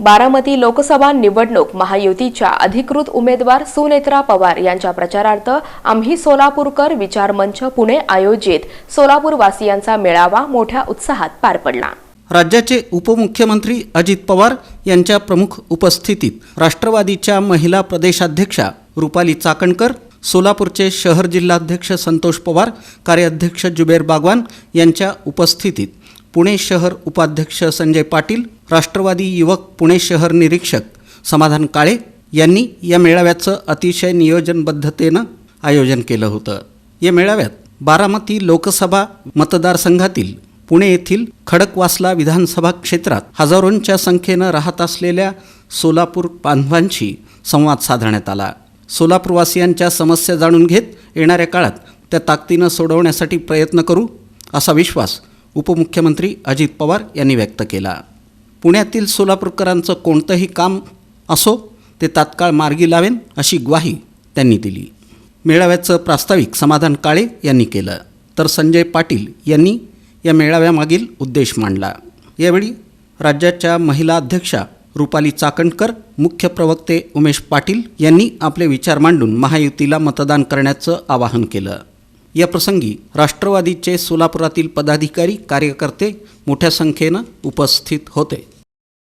बारामती लोकसभा निवडणूक महायुतीच्या अधिकृत उमेदवार सुनेत्रा पवार यांच्या प्रचारार्थ आम्ही सोलापूरकर विचार मंच पुणे आयोजित सोलापूरवासियांचा मेळावा मोठ्या उत्साहात पार पडला. राज्याचे उपमुख्यमंत्री अजित पवार यांच्या प्रमुख उपस्थितीत राष्ट्रवादीच्या महिला प्रदेशाध्यक्षा रुपाली चाकणकर सोलापूरचे शहर जिल्हाध्यक्ष संतोष पवार कार्याध्यक्ष जुबेर बागवान यांच्या उपस्थितीत पुणे शहर उपाध्यक्ष संजय पाटील राष्ट्रवादी युवक पुणे शहर निरीक्षक समाधान काळे यांनी या मेळाव्याचं अतिशय नियोजनबद्धतेनं आयोजन केलं होतं. या मेळाव्यात बारामती लोकसभा मतदारसंघातील पुणे येथील खडकवासला विधानसभा क्षेत्रात हजारोंच्या संख्येनं राहत असलेल्या सोलापूर बांधवांशी संवाद साधण्यात आला. सोलापूरवासियांच्या समस्या जाणून घेत येणाऱ्या काळात त्या ताकदीनं सोडवण्यासाठी प्रयत्न करू असा विश्वास उपमुख्यमंत्री अजित पवार यांनी व्यक्त केला. पुण्यातील सोलापूरकरांचं कोणतंही काम असो ते तात्काळ मार्गी लावेन अशी ग्वाही त्यांनी दिली. मेळाव्याचं प्रास्ताविक समाधान काळे यांनी केलं. तर संजय पाटील यांनी या मेळाव्यामागील उद्देश मांडला. यावेळी राज्याच्या महिला अध्यक्षा रुपाली चाकणकर मुख्य प्रवक्ते उमेश पाटील यांनी आपले विचार मांडून महायुतीला मतदान करण्याचं आवाहन केलं. या प्रसंगी राष्ट्रवादीचे सोलापुरातील पदाधिकारी कार्यकर्ते मोठ्या संख्येनं उपस्थित होते.